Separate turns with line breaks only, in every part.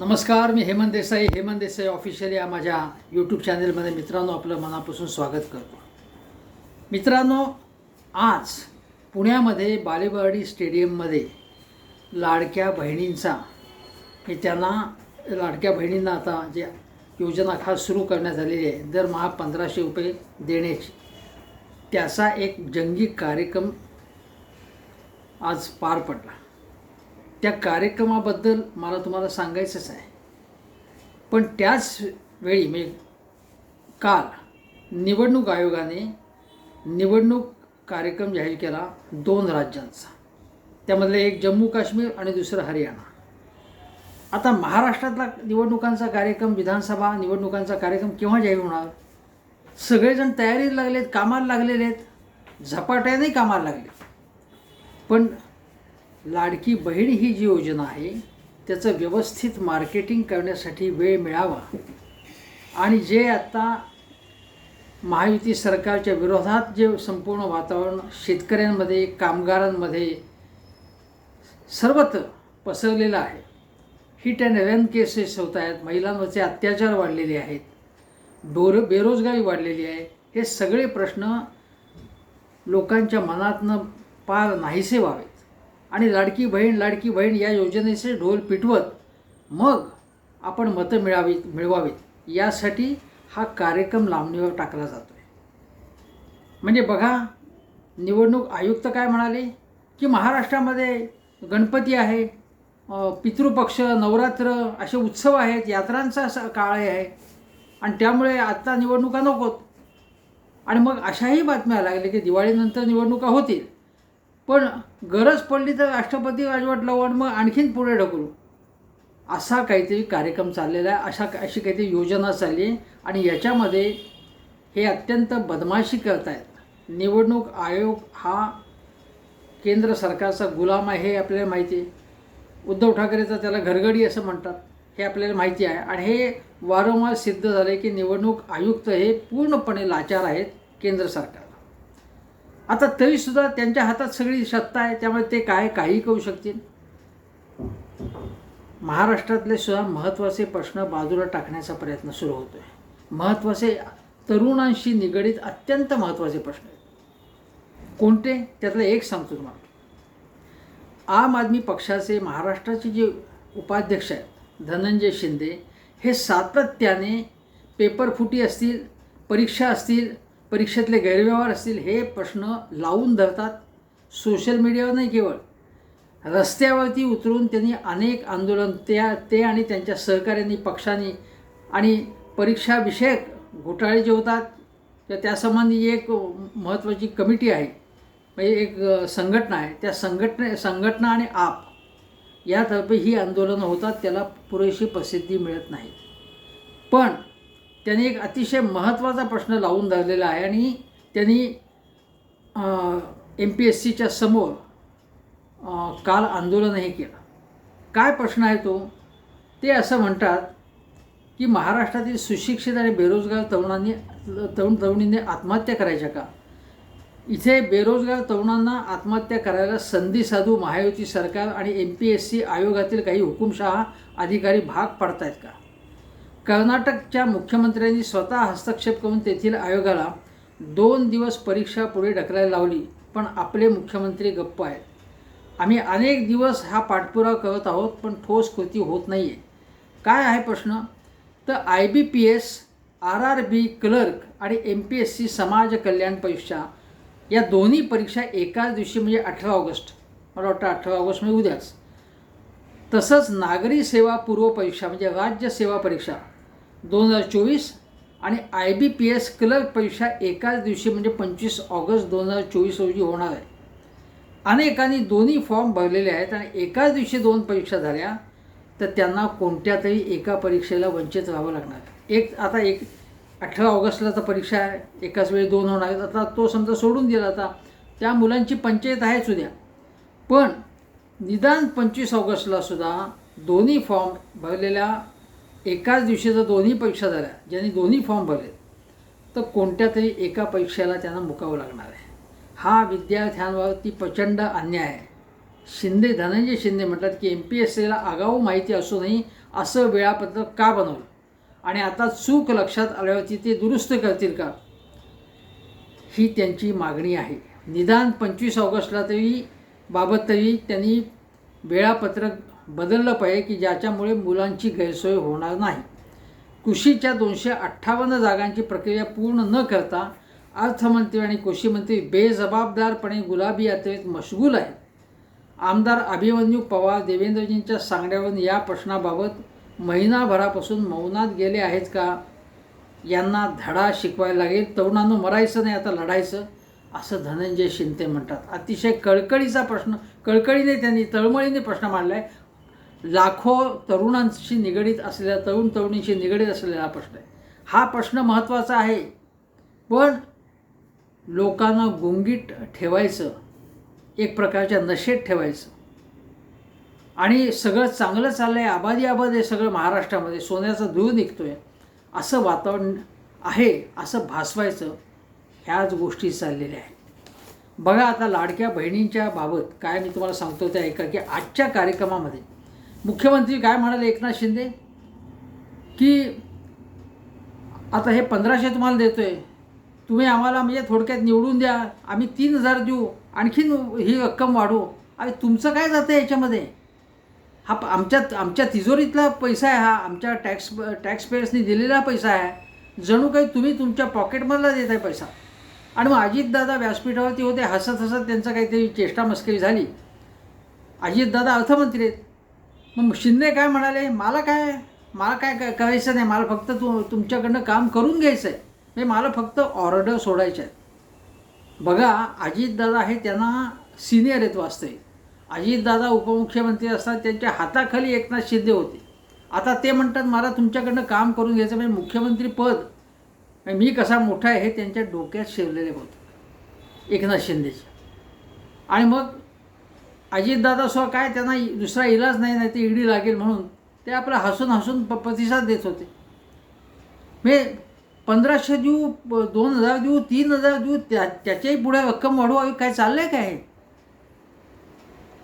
नमस्कार मी हेमंत देसाई. हेमंत देसाई ऑफिशियल या माझ्या यूट्यूब चॅनलमध्ये मित्रांनो आपलं मनापासून स्वागत करतो. मित्रांनो आज पुण्यामध्ये बालेवाडी स्टेडियममध्ये लाडक्या बहिणींचा हे त्यांना लाडक्या बहिणींना आता जे योजना खास सुरू करण्यात आलेली आहे दरमहा पंधराशे रुपये देण्याची. त्याचा एक जंगी कार्यक्रम आज पार पडला. त्या कार्यक्रमाबद्दल मला तुम्हाला सांगायचंच आहे. पण त्याच वेळी म्हणजे काल निवडणूक आयोगाने निवडणूक कार्यक्रम जाहीर केला दोन राज्यांचा. त्यामधले एक जम्मू काश्मीर आणि दुसरं हरियाणा. आता महाराष्ट्रातला निवडणुकांचा कार्यक्रम विधानसभा निवडणुकांचा कार्यक्रम केव्हा जाहीर होणार? सगळेजण तयारीत लागलेत कामाला लागलेले आहेत. झपाट्याने कामाला लागले पण लाडकी बहीण ही जी योजना आहे त्याचं व्यवस्थित मार्केटिंग करण्यासाठी वेळ मिळावा. आणि जे आत्ता महायुती सरकारच्या विरोधात जे संपूर्ण वातावरण शेतकऱ्यांमध्ये कामगारांमध्ये सर्वत्र पसरलेलं आहे. हिट अँड रन केसेस होत आहेत महिलांवरचे अत्याचार वाढलेले आहेत बोर बेरोजगारी वाढलेली आहे. हे सगळे प्रश्न लोकांच्या मनातनं पार नाहीसे व्हावेत. आणि लाडकी बहीण लाडकी बहीण या योजनेचे ढोल पिटवत मग आपण मतं मिळावीत मिळवावीत. यासाठी हा कार्यक्रम लांबणीवर टाकला जातो आहे म्हणजे बघा निवडणूक आयुक्त काय म्हणाले? की महाराष्ट्रामध्ये गणपती आहे पितृपक्ष नवरात्र असे उत्सव आहेत यात्रांचा असा काळ आहे. आणि त्यामुळे आत्ता निवडणुका नकोत. आणि मग अशाही बातम्या लागल्या की दिवाळीनंतर निवडणुका होतील. पण गरज पडली तर राष्ट्रपती राजवट लावून मग आणखीन पुढे ढकलू. असा काहीतरी कार्यक्रम चाललेला आहे अशा अशी काहीतरी योजना चालली आहे आणि याच्यामध्ये हे अत्यंत बदमाशी करत आहेत निवडणूक आयोग हा केंद्र सरकारचा गुलाम आहे हे आपल्याला माहिती आहे. उद्धव ठाकरेचा त्याला घरगडी असं म्हणतात हे आपल्याला माहिती आहे. आणि हे वारंवार सिद्ध झाले की निवडणूक आयुक्त हे पूर्णपणे लाचार आहेत केंद्र सरकार. आता तरीसुद्धा त्यांच्या हातात सगळी सत्ता आहे त्यामुळे ते काय काही करू शकतील? महाराष्ट्रातले सुद्धा महत्त्वाचे प्रश्न बाजूला टाकण्याचा प्रयत्न सुरू होतो आहे महत्त्वाचे तरुणांशी निगडीत अत्यंत महत्त्वाचे प्रश्न आहेत. कोणते? त्यातलं एक सांगतो तुम्हाला. आम आदमी पक्षाचे महाराष्ट्राचे जे उपाध्यक्ष आहेत धनंजय शिंदे हे सातत्याने पेपरफुटी असतील परीक्षा असतील परीक्षेतले गैरव्यवहार असतील हे प्रश्न लावून धरतात सोशल मीडियावर नाही केवळ. रस्त्यावरती उतरून त्यांनी अनेक आंदोलन त्या ते आणि त्यांच्या सहकाऱ्यांनी पक्षांनी आणि परीक्षाविषयक घोटाळे जे होतात तर त्यासंबंधी एक महत्त्वाची कमिटी आहे. म्हणजे एक संघटना आहे. त्या संघटने संघटना आणि आप यातर्फे ही आंदोलनं होतात त्याला पुरेशी प्रसिद्धी मिळत नाही. पण त्यांनी एक अतिशय महत्त्वाचा प्रश्न लावून धरलेला आहे आणि त्यांनी एम पी एस सीच्या समोर काल आंदोलनही केलं. काय प्रश्न आहे तो? ते असं म्हणतात की महाराष्ट्रातील सुशिक्षित आणि बेरोजगार तरुणांनी तरुण तरुणींनी आत्महत्या करायच्या का? इथे बेरोजगार तरुणांना आत्महत्या करायला संधी साधू महायुती सरकार आणि एम पी एस सी आयोगातील काही हुकुमशहा अधिकारी भाग पडत आहेत का? कर्नाटकच्या मुख्यमंत्र्यांनी स्वतः हस्तक्षेप करून तेथील आयोगाला दोन दिवस परीक्षा पुढे ढकलायला लावली पण आपले मुख्यमंत्री गप्प आहेत. आम्ही अनेक दिवस हा पाठपुरावा करत आहोत पण ठोस कृती होत नाही आहे काय आहे प्रश्न? तर I B P S R R B clerk आणि एम पी एस सी समाज कल्याण परीक्षा या दोन्ही परीक्षा एकाच दिवशी म्हणजे अठरा ऑगस्ट. मला वाटतं अठरा ऑगस्ट म्हणजे उद्याच. तसंच नागरी सेवा पूर्व परीक्षा म्हणजे राज्य सेवा परीक्षा. दोन हजार चोवीस आणि I B P S clerk परीक्षा एकाच दिवशी म्हणजे पंचवीस ऑगस्ट दोन हजार चोवीस रोजी होणार आहे. अनेकांनी दोन्ही फॉर्म भरलेले आहेत आणि एकाच दिवशी दोन परीक्षा झाल्या तर त्यांना कोणत्या तरी एका परीक्षेला वंचित राहावं लागणार. एक आता एक अठरा ऑगस्टला तर परीक्षा आहे एकाच वेळी दोन होणार आहेत. आता तो समजा सोडून दिला आता त्या मुलांची पंचायत आहेच उद्या पण निदान पंचवीस ऑगस्टला सुद्धा दोन्ही फॉर्म भरलेल्या एकाच दिवशी जर दोन्ही परीक्षा झाल्या ज्यांनी दोन्ही फॉर्म भरले तर कोणत्या तरी एका परीक्षेला त्यांना मुकावं लागणार आहे. हा विद्यार्थ्यांवरती प्रचंड अन्याय आहे. शिंदे धनंजय शिंदे म्हणतात की एम पी एस सीला आगाऊ माहिती असूनही असं वेळापत्रक का बनवलं? आणि आता चूक लक्षात आल्यावरती ते दुरुस्त करतील का? ही त्यांची मागणी आहे. निदान पंचवीस ऑगस्टला तरी बाबत तरी त्यांनी वेळापत्रक बदललं पाहिजे की ज्याच्यामुळे मुलांची गैरसोय होणार नाही. कृषीच्या दोनशे अठ्ठावन्न जागांची प्रक्रिया पूर्ण न करता अर्थमंत्री आणि कृषीमंत्री बेजबाबदारपणे गुलाबी यात्रेत मशगूल आहेत. आमदार अभिमन्यू पवार देवेंद्रजींच्या सांगण्यावरून या प्रश्नाबाबत महिनाभरापासून मौनात गेले आहेत का? यांना धडा शिकवायला लागेल. तरुणांनो मरायचं नाही आता लढायचं असं धनंजय शिंदे म्हणतात. अतिशय कळकळीचा प्रश्न कळकळीने त्यांनी तळमळीने प्रश्न मांडला आहे लाखो तरुणांशी निगडीत असलेल्या तरुण तरुणींशी निगडीत असलेला हा प्रश्न आहे. हा प्रश्न महत्त्वाचा आहे. पण लोकांना गुंगीट ठेवायचं एक प्रकारच्या नशेत ठेवायचं. आणि सगळं चांगलं चाललं आहे आबादी आबाद आहे सगळं महाराष्ट्रामध्ये सोन्याचा धूळ निघतो आहे असं वातावरण आहे असं भासवायचं ह्याच गोष्टी चाललेल्या आहेत. बघा आता लाडक्या बहिणींच्या बाबत काय मी तुम्हाला सांगतो ते ऐका की आजच्या कार्यक्रमामध्ये मुख्यमंत्री काय म्हणाले एकनाथ शिंदे? की आता हे पंधराशे तुम्हाला देतो आहे तुम्ही आम्हाला म्हणजे थोडक्यात निवडून द्या. आम्ही तीन हजार देऊ. आणखीन ही रक्कम वाढू अरे तुमचं काय जातं याच्यामध्ये? हा प- आमच्या आमच्या तिजोरीतला पैसा आहे हा. आमच्या टॅक्स टॅक्स पेयर्सनी दिलेला पैसा आहे. जणू काही तुम्ही तुमच्या पॉकेटमधला देत आहे पैसा. आणि मग अजितदादा व्यासपीठावरती होते. हसत हसत त्यांचं काहीतरी चेष्टा मस्करी झाली. अजितदादा अर्थमंत्री आहेत. मग शिंदे काय म्हणाले? मला काय? मला काय क- करायचं नाही. मला फक्त तू तुमच्याकडनं काम करून घ्यायचं आहे म्हणजे मला फक्त ऑर्डर सोडायच्या आहेत. बघा अजितदादा हे त्यांना सिनियर आहेत वास्तविक. अजितदादा उपमुख्यमंत्री असतात त्यांच्या हाताखाली एकनाथ शिंदे होते. आता ते म्हणतात मला तुमच्याकडनं काम करून घ्यायचं म्हणजे मुख्यमंत्री पद. म्हणजे मी कसा मोठा आहे हे त्यांच्या डोक्यात शिरलेले होते. एकनाथ शिंदेचे. आणि मग अजितदादा स्व काय त्यांना दुसरा इलाज नाही नाही ते ईडी लागेल म्हणून ते आपलं हसून हसून प प्रतिसाद देत होते. मी पंधराशे देऊ प- दोन हजार देऊ तीन हजार देऊ त्या त्याच्याही पुढे रक्कम वाढवावी काय चाललं आहे काय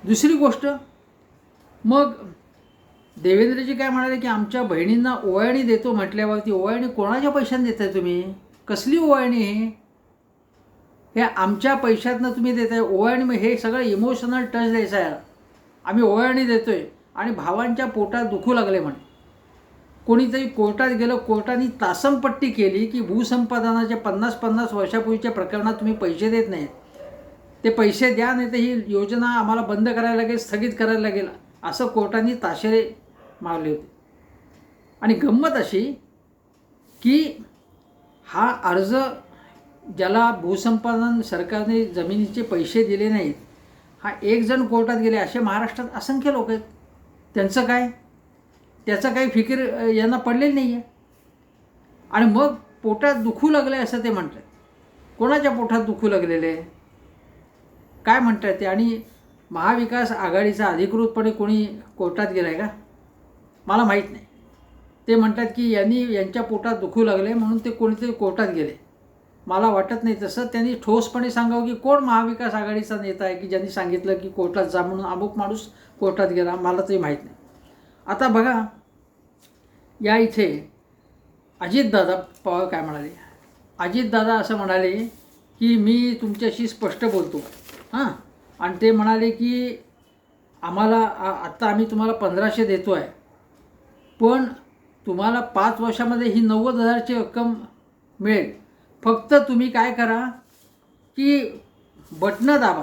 दुसरी गोष्ट मग देवेंद्रजी काय म्हणाले की आमच्या बहिणींना ओवाळणी देतो म्हटल्यावरती ओवाळणी कोणाच्या पैशाने देताय तुम्ही? कसली ओवाळणी हे? हे आमच्या पैशातनं तुम्ही देताय ओवाळणी मग हे सगळं इमोशनल टच द्यायचं आहे. आम्ही ओवाळणी आहे आणि भावांच्या पोटात दुखू लागले म्हणे. कोणीतरी कोर्टात गेलं कोर्टाने तासमपट्टी केली की भूसंपादनाच्या पन्नास पन्नास वर्षापूर्वीच्या प्रकरणात तुम्ही पैसे देत नाहीत. ते पैसे द्या नाही तर ही योजना आम्हाला बंद करायला लागेल स्थगित करायला लागेल असं कोर्टाने ताशेरे मारले होते. आणि गंमत अशी की हा अर्ज ज्याला भूसंपादन सरकारने जमिनीचे पैसे दिले नाहीत हा एक जण कोर्टात गेले असे महाराष्ट्रात असंख्य लोक आहेत. त्यांचं काय? त्याचं काही फिकीर यांना पडलेलं नाही आहे आणि मग पोटात दुखू लागलं आहे असं ते म्हणतात. कोणाच्या पोटात दुखू लागलेले? काय म्हणतात ते? आणि महाविकास आघाडीचा अधिकृतपणे कोणी कोर्टात गेला आहे का? मला माहीत नाही. ते म्हणतात की यांनी यांच्या पोटात दुखू लागले म्हणून ते कोणीतरी कोर्टात गेले. मला वाटत नाही. तसं त्यांनी ठोसपणे सांगावं की कोण महाविकास आघाडीचा नेता आहे की ज्यांनी सांगितलं की कोर्टात जा म्हणून अमुक माणूस कोर्टात गेला? मला तरी माहीत नाही. आता बघा या इथे अजितदादा पवार काय म्हणाले? अजितदादा असं म्हणाले की मी तुमच्याशी स्पष्ट बोलतो. हां. आणि ते म्हणाले की आम्हाला आत्ता आम्ही तुम्हाला पंधराशे देतो आहे पण तुम्हाला पाच वर्षामध्ये ही नव्वद हजारची रक्कम मिळेल. फक्त तुम्ही काय करा की बटणं दाबा.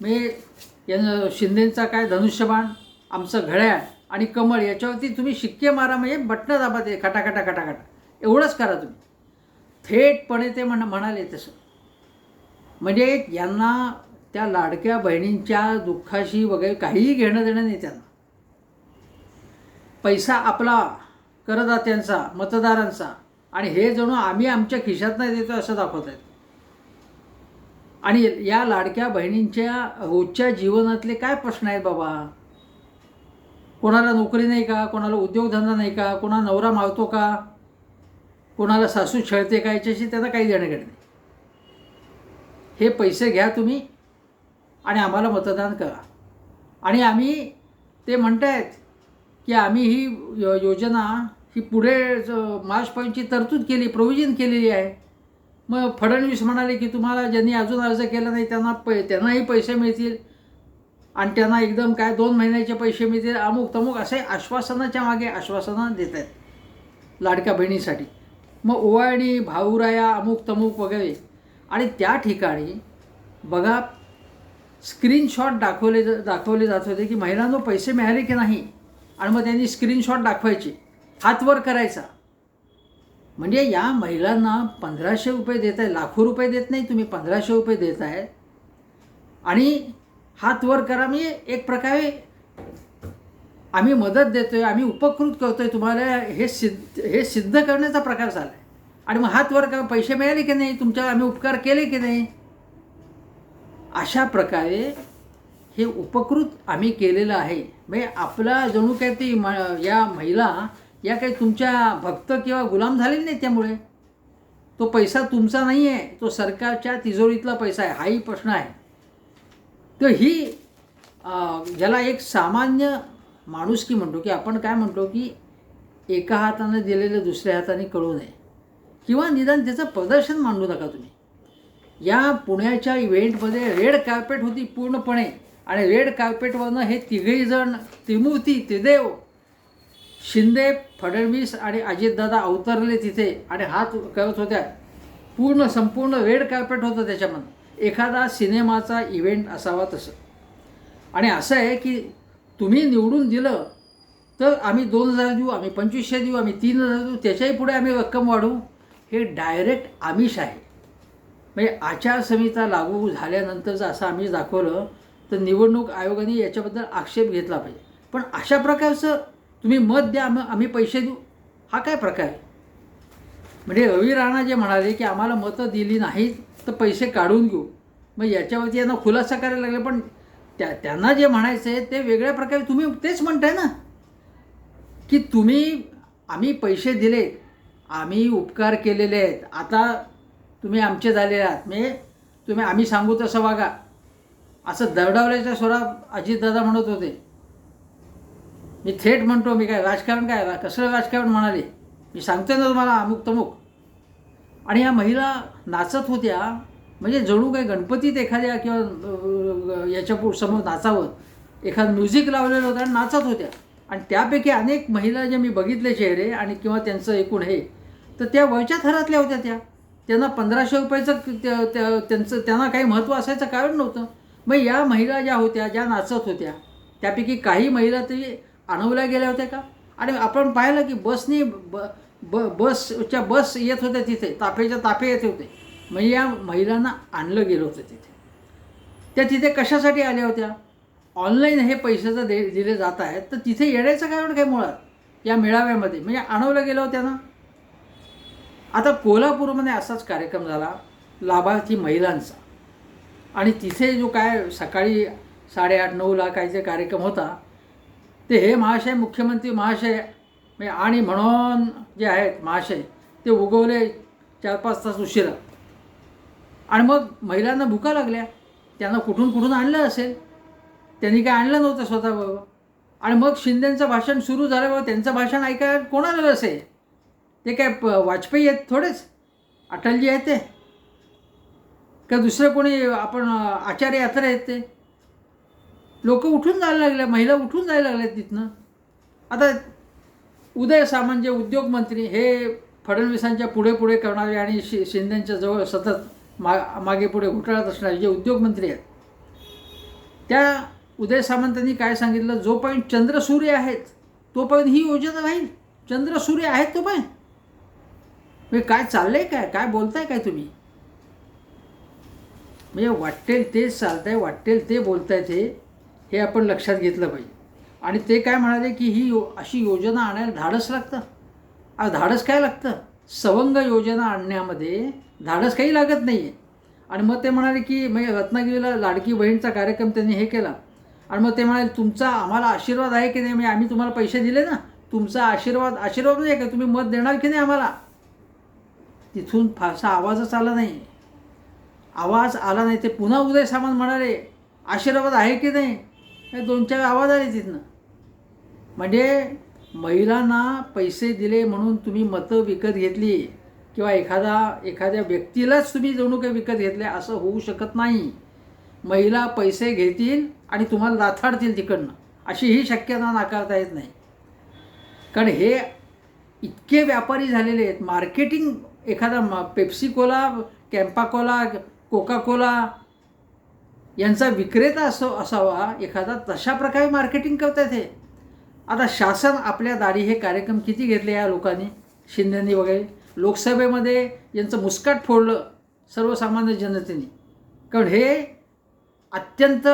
म्हणजे या शिंदेंचा काय धनुष्यबाण आमचं घड्याळ आणि कमळ याच्यावरती तुम्ही शिक्के मारा म्हणजे बटणं दाबा ते खटाखटा खटाखटा. एवढंच करा तुम्ही. थेटपणे ते म्हण म्हणाले तसं. म्हणजे यांना त्या लाडक्या बहिणींच्या दुःखाशी वगैरे काहीही घेणं देणं नाही त्यांना. पैसा आपला करदात्यांचा मतदारांचा आणि हे जणू आम्ही आमच्या खिशात नाही देतो असं दाखवत आहेत. आणि या लाडक्या बहिणींच्या रोजच्या जीवनातले काय प्रश्न आहेत बाबा? कोणाला नोकरी नाही का? कोणाला उद्योगधंदा नाही का? कोणाला नवरा मारतो का? कोणाला सासू छळते का? याच्याशी त्यांना काही देणं घेणं नाही. हे पैसे घ्या तुम्ही आणि आम्हाला मतदान करा. आणि आम्ही ते म्हणतायत की आम्ही ही योजना ही पुढे ज- मार्च पॉईंटची तरतूद केली प्रोव्हिजन केलेली आहे. मग फडणवीस म्हणाले की तुम्हाला ज्यांनी अजून अर्ज केला नाही त्यांना पै त्यांनाही पैसे मिळतील. आणि त्यांना एकदम काय दोन महिन्याचे पैसे मिळतील अमुक तमुक असे आश्वासनाच्या मागे आश्वासनं देत आहेत लाडक्या बहिणीसाठी. मग ओवाळणी भाऊराया अमुक तमुक वगैरे. आणि त्या ठिकाणी बघा स्क्रीनशॉट दाखवले दाखवले जात होते की महिलांना पैसे मिळाले की नाही. आणि मग त्यांनी स्क्रीनशॉट दाखवायचे. हातवर करायचा. म्हणजे या महिलांना पंधराशे रुपये देत आहे लाखो रुपये देत नाही तुम्ही पंधराशे रुपये देत आहे. आणि हात वर करा म्हणजे एक प्रकारे आम्ही मदत देतो आहे आम्ही उपकृत करतो आहे तुम्हाला हे सिद्ध हे सिद्ध करण्याचा प्रकार झाला आहे आणि मग हात वर करा पैसे मिळाले की नाही तुमच्यावर आम्ही उपकार केले की नाही? अशा प्रकारे हे उपकृत आम्ही केलेलं आहे. म्हणजे आपला जणू काय ती म या महिला या काही तुमच्या भक्त किंवा गुलाम झालेले नाही त्यामुळे? तो पैसा तुमचा नाही आहे तो सरकारच्या तिजोरीतला पैसा आहे हाही प्रश्न आहे. तर ही ज्याला एक सामान्य माणुसकी म्हणतो की आपण काय म्हणतो की एका हाताने दिलेलं दुसऱ्या हाताने कळू नये. किंवा निदान त्याचं प्रदर्शन मांडू नका तुम्ही. या पुण्याच्या इव्हेंटमध्ये रेड कार्पेट होती पूर्णपणे. आणि रेड कार्पेटवरनं हे तिघही जण त्रिमूर्ती त्रिदेव शिंदे फडणवीस आणि अजितदादा अवतरले तिथे आणि हात करत होत्या. पूर्ण संपूर्ण रेड कार्पेट होतं त्याच्यामध्ये. एखादा सिनेमाचा इव्हेंट असावा तसं. आणि असं आहे की तुम्ही निवडून दिलं तर आम्ही दोन हजार देऊ आम्ही पंचवीसशे देऊ आम्ही तीन हजार देऊ त्याच्याही पुढे आम्ही रक्कम वाढवू. हे डायरेक्ट आमिष आहे. म्हणजे आचारसंहिता लागू झाल्यानंतर जर असं आम्ही दाखवलं तर निवडणूक आयोगाने याच्याबद्दल आक्षेप घेतला पाहिजे. पण अशा प्रकारचं तुम्ही मत द्या मग आम्ही पैसे देऊ. हा काय प्रकार म्हणजे रवी राणा जे म्हणाले की आम्हाला मतं दिली नाहीत तर पैसे काढून घेऊ. मग याच्यावरती यांना खुलासा करायला लागले पण त्या त्यांना जे म्हणायचं आहे ते वेगळ्या प्रकारे तुम्ही तेच म्हणताय ना. की तुम्ही आम्ही पैसे दिले आम्ही उपकार केलेले आहेत. आता तुम्ही आमचे झालेले आहात. म्हणजे तुम्ही आम्ही सांगू तसं वागा. असं दरडावल्याच्या स्वरात अजितदादा म्हणत होते. मी थेट म्हणतो मी काय राजकारण काय रा- कसलं राजकारण म्हणाले? मी सांगतोय ना तुम्हाला अमुक तमुक. आणि या महिला नाचत होत्या म्हणजे जणू काही गणपतीत एखाद्या किंवा याच्या पु- समोर नाचावं एखादं म्युझिक लावलेलं होतं आणि नाचत होत्या. आणि त्यापैकी अनेक महिला जे मी बघितले चेहरे आणि किंवा त्यांचं एकूण हे तर त्या वयच्या थरातल्या होत्या त्या. त्यांना पंधराशे रुपयाचं त्या- त्या- त्यांचं त्यांना काही महत्त्व असायचं कारण नव्हतं. मग या महिला ज्या होत्या ज्या नाचत होत्या त्यापैकी काही महिला तरी आणवल्या गेल्या होत्या का? आणि आपण पाहिलं की बसनी ब ब बसच्या बस येत होत्या तिथे ताफेच्या ताफे येत होते. म्हणजे या महिलांना आणलं गेलं होतं तिथे. त्या तिथे कशासाठी आल्या होत्या? ऑनलाईन हे पैशाचं दे दिले जात आहेत तर तिथे येण्याचं कारण काय मुळात? या मेळाव्यामध्ये म्हणजे आणवलं गेलं होत्या ना? आता कोल्हापूरमध्ये असाच कार्यक्रम झाला लाभार्थी महिलांचा. आणि तिथे जो काय सकाळी साडेआठ नऊला काय जे कार्यक्रम होता ते हे महाशय मुख्यमंत्री महाशय म्हणजे आणि म्हणून जे आहेत महाशय ते उगवले चार पाच तास उशिरा. आणि मग महिलांना भुका लागल्या. त्यांना कुठून कुठून आणलं असेल? त्यांनी काय आणलं नव्हतं स्वतःबरोबर आणि मग शिंदेचं भाषण सुरू झाल्यावर त्यांचं भाषण ऐकायला कोणाला असे? ते काय प वाजपेयी आहेत थोडेच? अटलजी आहेत ते? का दुसरं कोणी आपण आचार्य यात्रा आहेत ते? लोक उठून जायला लागले महिला उठून जायला लागल्या तिथनं. आता उदय सामंत जे उद्योगमंत्री हे फडणवीसांच्या पुढे पुढे करणारे आणि शि शिंदेच्या जवळ सतत मा मागे पुढे घोटाळत असणारे जे उद्योगमंत्री आहेत त्या उदय सामंतांनी काय सांगितलं? जोपर्यंत चंद्र सूर्य आहेत तोपर्यंत ही योजना राहील. चंद्र सूर्य आहेत तोपर्यंत म्हणजे काय चाललंय काय? काय बोलताय काय तुम्ही? म्हणजे वाटेल तेच चालतंय वाटेल ते बोलताय ते हे आपण लक्षात घेतलं पाहिजे. आणि ते काय म्हणाले की ही यो अशी योजना आणायला धाडस लागतं. आ धाडस काय लागतं? सवंग योजना आणण्यामध्ये धाडस काही लागत नाही आहे आणि मग ते म्हणाले की म्हणजे रत्नागिरीला लाडकी बहीणचा कार्यक्रम त्यांनी हे केला. आणि मग ते म्हणाले तुमचा आम्हाला आशीर्वाद आहे की नाही? म्हणजे आम्ही तुम्हाला पैसे दिले ना? तुमचा आशीर्वाद आशीर्वाद नाही का? तुम्ही मत देणार की नाही आम्हाला? तिथून फारसा आवाजच आला नाही. आवाज आला नाही. ते पुन्हा उदय सामंत म्हणाले आशीर्वाद आहे की नाही? हे दोन चार आवाज आले तिथनं. म्हणजे महिलांना पैसे दिले म्हणून तुम्ही मतं विकत घेतली किंवा एखादा एखाद्या व्यक्तीलाच तुम्ही जणू काही विकत घेतले असं होऊ शकत नाही. महिला पैसे घेतील आणि तुम्हाला लाथाडतील तिकडनं. अशी ही शक्यता नाकारता येत नाही. कारण हे इतके व्यापारी झालेले आहेत. मार्केटिंग एखादा Pepsi Cola Campa Cola Coca Cola Campa Cola Coca Cola यांचा विक्रेता असो असावा एखादा तशा प्रकारे मार्केटिंग करतात हे. आता शासन आपल्या दारी हे कार्यक्रम किती घेतले या लोकांनी? शिंदेनी वगैरे. लोकसभेमध्ये यांचं मुस्काट फोडलं सर्वसामान्य जनतेने. कारण हे अत्यंत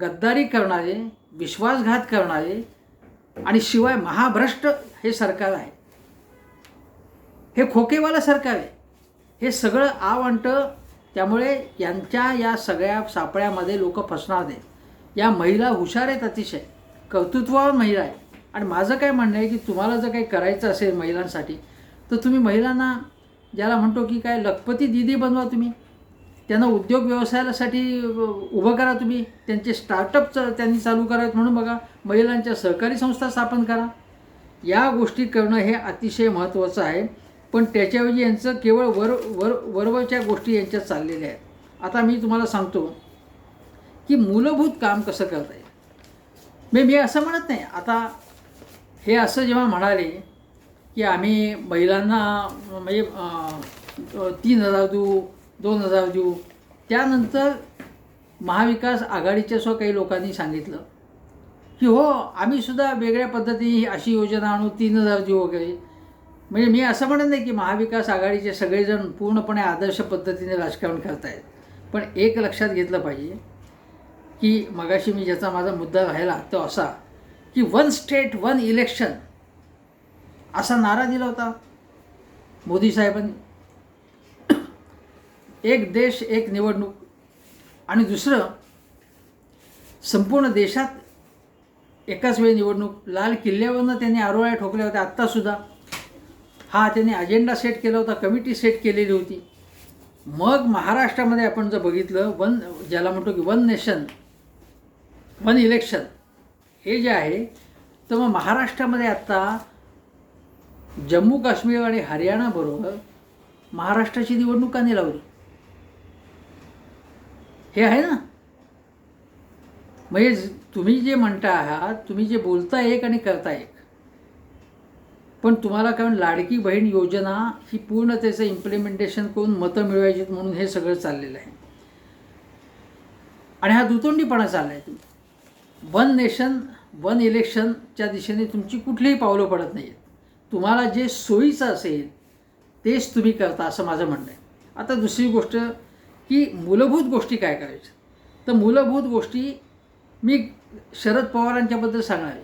गद्दारी करणारे विश्वासघात करणारे आणि शिवाय महाभ्रष्ट हे सरकार आहे. हे खोकेवालं सरकार आहे. हे सगळं आवंट त्यामुळे यांच्या या सगळ्या सापळ्यामध्ये लोक फसणार नाहीत. या महिला हुशार आहेत अतिशय. कर्तृत्वावर महिला आहे आणि माझं काय म्हणणं आहे की तुम्हाला जर काही करायचं असेल महिलांसाठी तर तुम्ही महिलांना ज्याला म्हणतो की काय लखपती दिदी बनवा तुम्ही. त्यांना उद्योग व्यवसायासाठी उभं करा तुम्ही. त्यांचे स्टार्टअप त्यांनी चालू करावेत म्हणून बघा. महिलांच्या सहकारी संस्था स्थापन करा. या गोष्टी करणं हे अतिशय महत्त्वाचं आहे. पण त्याच्याऐवजी यांचं केवळ वर वर वरवरच्या गोष्टी यांच्यात चाललेल्या आहेत. आता मी तुम्हाला सांगतो की मूलभूत काम कसं करता येईल. मी मी असं म्हणत नाही. आता हे असं जेव्हा म्हणाले की आम्ही महिलांना म्हणजे तीन हजार देऊ दोन हजार देऊ त्यानंतर महाविकास आघाडीच्या स्व काही लोकांनी सांगितलं की हो आम्हीसुद्धा वेगळ्या पद्धतीने अशी योजना आणू तीन हजार देऊ वगैरे. म्हणजे मी असं म्हणत नाही की महाविकास आघाडीचे सगळेजण पूर्णपणे आदर्श पद्धतीने राजकारण करतायत. पण एक लक्षात घेतलं पाहिजे की मगाशी मी ज्याचा माझा मुद्दा राहिला तो असा की वन स्टेट वन इलेक्शन असा नारा दिला होता मोदी साहेबांनी. एक देश एक निवडणूक आणि दुसरं संपूर्ण देशात एकाच वेळी निवडणूक. लाल किल्ल्यावरनं त्यांनी आरोळ्या ठोकल्या होत्या आत्तासुद्धा हा त्यांनी अजेंडा सेट केला होता कमिटी सेट केलेली होती. मग महाराष्ट्रामध्ये आपण जर बघितलं वन ज्याला म्हणतो की वन नेशन वन इलेक्शन हे जे आहे तर मग महाराष्ट्रामध्ये आत्ता जम्मू काश्मीर आणि हरियाणाबरोबर महाराष्ट्राची निवडणूक का नाही लावली? हे आहे ना? म्हणजे तुम्ही जे म्हणता आहात तुम्ही जे बोलता एक आणि करता एक पण तुम्हाला कारण लाडकी बहीण योजना ही पूर्ण त्याचं इम्प्लिमेंटेशन करून मतं मिळवायची म्हणून हे सगळं चाललेलं आहे. आणि हा दुतोंडीपणा चालला आहे तुम्ही वन नेशन वन इलेक्शनच्या दिशेने तुमची कुठलीही पावलं पडत नाही आहेत तुम्हाला जे सोयीचं असेल तेच तुम्ही करता असं माझं म्हणणं आहे. आता दुसरी गोष्ट की मूलभूत गोष्टी काय करायच्या? तर मूलभूत गोष्टी मी शरद पवारांच्याबद्दल सांगणार आहे.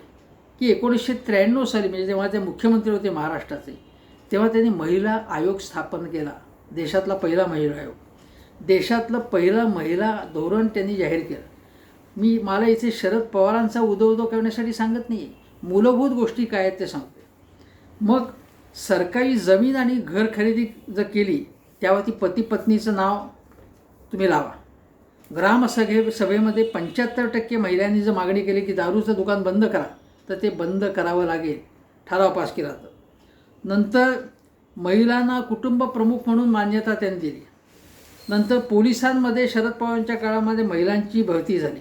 की एकोणीसशे त्र्याण्णव साली म्हणजे जेव्हा ते मुख्यमंत्री होते महाराष्ट्राचे तेव्हा त्यांनी महिला आयोग स्थापन केला. देशातला पहिला महिला आयोग. देशातलं पहिलं महिला धोरण त्यांनी जाहीर केलं. मी मला इथे शरद पवारांचा उदो उदो करण्यासाठी सांगत नाही मूलभूत गोष्टी काय आहेत ते सांगते मग सरकारी जमीन आणि घर खरेदी जर केली त्यावर ती पती पत्नीचं नाव तुम्ही लावा. ग्रामसभे सभेमध्ये पंच्याहत्तर टक्के महिलांनी जर मागणी केली की दारूचं दुकान बंद करा. तर ते बंद करावं लागेल. ठराव पास केला तर. नंतर महिलांना कुटुंब प्रमुख म्हणून मान्यता त्यांनी दिली. नंतर पोलिसांमध्ये शरद पवारांच्या काळामध्ये महिलांची भरती झाली.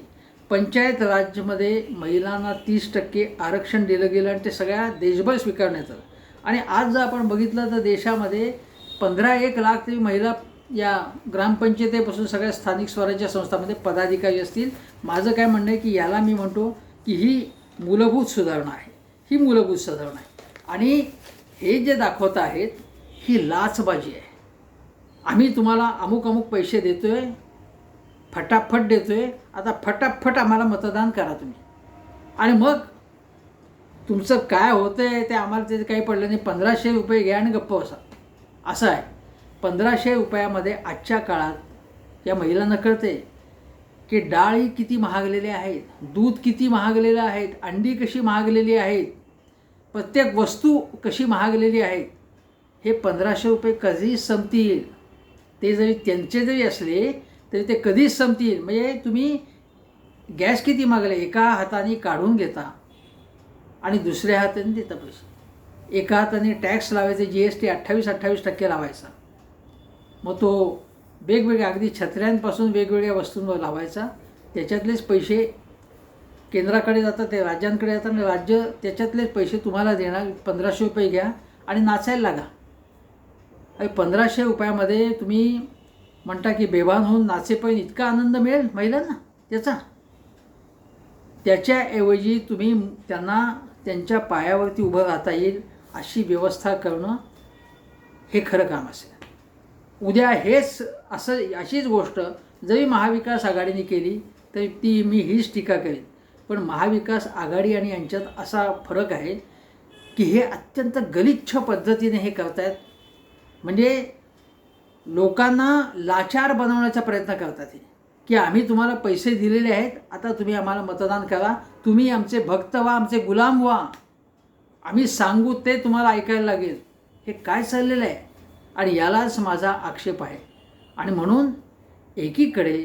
पंचायत राज्यमध्ये महिलांना तीस टक्के आरक्षण दिलं गेलं आणि ते सगळ्या देशभर स्वीकारण्यात आलं. आणि आज जर आपण बघितलं तर देशामध्ये पंधरा एक लाख तरी महिला या ग्रामपंचायतीपासून सगळ्या स्थानिक स्वराज्य संस्थांमध्ये पदाधिकारी असतील. माझं काय म्हणणं आहे की याला मी म्हणतो की ही मूलभूत सुधारणा आहे. ही मूलभूत सुधारणा आहे. आणि हे जे दाखवत आहेत ही लाचबाजी आहे. आम्ही तुम्हाला अमुक अमुक पैसे देतो आहे फटाफट देतो आहे आता फटाफट आम्हाला मतदान करा तुम्ही. आणि मग तुमचं काय होतं आहे ते आम्हाला ते काही पडलं नाही. पंधराशे रुपये घ्या आणि गप्प बसा. असं आहे. पंधराशे रुपयामध्ये आजच्या काळात या महिलांना कळते की डाळी किती महागलेल्या आहेत दूध किती महागलेलं आहेत अंडी कशी महागलेली आहेत प्रत्येक वस्तू कशी महागलेली आहेत हे पंधराशे रुपये कधीच संपतील. ते जरी त्यांचे जरी असले तरी ते कधीच संपतील. म्हणजे तुम्ही गॅस किती मागले एका हाताने काढून घेता आणि दुसऱ्या हाताने देता पैसे. एका हाताने टॅक्स लावायचे जी एस टी अठ्ठावीस अठ्ठावीस टक्के लावायचा. मग तो वेगवेगळ्या अगदी छत्र्यांपासून वेगवेगळ्या वस्तूंवर लावायचा. त्याच्यातलेच पैसे केंद्राकडे जातात ते राज्यांकडे जातात आणि राज्य त्याच्यातलेच पैसे तुम्हाला देणार. पंधराशे रुपये घ्या आणि नाचायला लागा. आणि पंधराशे रुपयामध्ये तुम्ही म्हणता की बेभान होऊन नाचेपर्यंत इतका आनंद मिळेल महिलांना त्याचा. त्याच्याऐवजी तुम्ही त्यांना त्यांच्या पायावरती उभं राहता येईल अशी व्यवस्था करणं हे खरं काम असेल. उद्या हेच असं अशीच गोष्ट जरी महाविकास आघाडीने केली तरी ती मी हीच टीका करेन. पण महाविकास आघाडी आणि यांच्यात असा फरक आहे की हे अत्यंत गलिच्छ पद्धतीने हे करतायत. म्हणजे लोकांना लाचार बनवण्याचा प्रयत्न करतात हे. की आम्ही तुम्हाला पैसे दिलेले आहेत आता तुम्ही आम्हाला मतदान करा तुम्ही आमचे भक्त व्हा आमचे गुलाम व्हा. आम्ही सांगू ते तुम्हाला ऐकायला लागेल. हे काय चाललेलं आहे? आणि यालाच माझा आक्षेप आहे. आणि म्हणून एकीकडे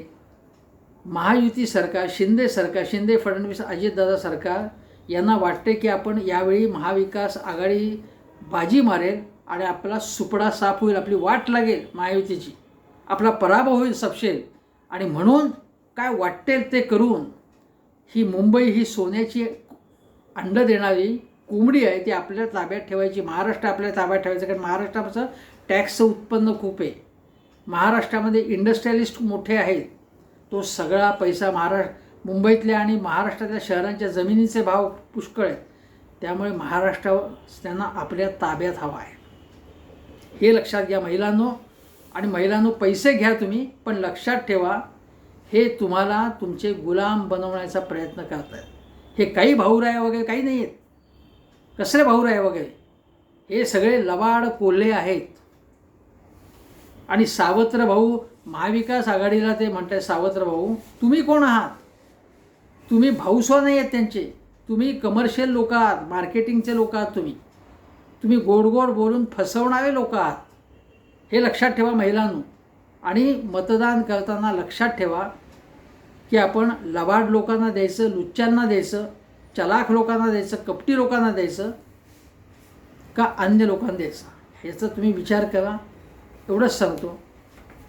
महायुती सरकार शिंदे सरकार शिंदे फडणवीस अजितदादा सरकार यांना वाटते की आपण यावेळी महाविकास आघाडी बाजी मारेल आणि आपला सुपडा साफ होईल आपली वाट लागेल महायुतीची. आपला पराभव होईल सपशेल. आणि म्हणून काय वाटेल ते करून ही मुंबई ही सोन्याची अंड देणारी कोंबडी आहे ती आपल्या ताब्यात ठेवायची. महाराष्ट्र आपल्या ताब्यात ठेवायचं कारण महाराष्ट्राचं टॅक्सचं उत्पन्न खूप आहे. महाराष्ट्रामध्ये इंडस्ट्रियलिस्ट मोठे आहेत. तो सगळा पैसा महाराष्ट्र मुंबईतल्या आणि महाराष्ट्रातल्या शहरांच्या जमिनीचे भाव पुष्कळ आहेत. त्यामुळे महाराष्ट्र त्यांना आपल्या ताब्यात हवा आहे. हे लक्षात घ्या महिलांनो. आणि महिलांनो पैसे घ्या तुम्ही पण लक्षात ठेवा हे तुम्हाला तुमचे गुलाम बनवण्याचा प्रयत्न करत आहेत हे काही भाऊराय वगैरे काही नाही आहेत कसले भाऊराय वगैरे? हे सगळे लवाड कोल्हे आहेत. आणि सावत्र भाऊ महाविकास आघाडीला ते म्हणतात सावत्र भाऊ तुम्ही कोण आहात? तुम्ही भाऊस्वा नाही आहेत त्यांचे. तुम्ही कमर्शियल लोक आहात मार्केटिंगचे लोक आहात तुम्ही. तुम्ही गोड गोड बोलून फसवणारे लोक आहात. हे लक्षात ठेवा महिलांनो. आणि मतदान करताना लक्षात ठेवा की आपण लबाड लोकांना द्यायचं लुच्च्यांना द्यायचं चलाख लोकांना द्यायचं कपटी लोकांना द्यायचं का अन्य लोकांना द्यायचं? ह्याचा तुम्ही विचार करा. एवढंच सांगतो.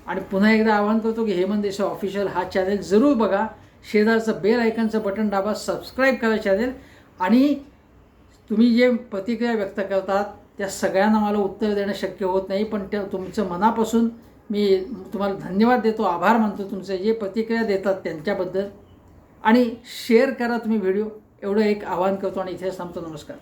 आणि पुन्हा एकदा आवाहन करतो की हेमंत देसाई ऑफिशियल हा चॅनेल जरूर बघा. शेजारचं बेल आयकनचं बटन दाबा सबस्क्राईब करा चॅनेल आणि तुम्ही जे प्रतिक्रिया व्यक्त करतात त्या सगळ्यांना मला उत्तर देणं शक्य होत नाही पण त्या तुमचं मनापासून मी तुम्हाला धन्यवाद देतो आभार मानतो तुमचे जे प्रतिक्रिया देतात त्यांच्याबद्दल. आणि शेअर करा तुम्ही व्हिडिओ एवढं एक आवाहन करतो आणि इथे थांबतो. नमस्कार.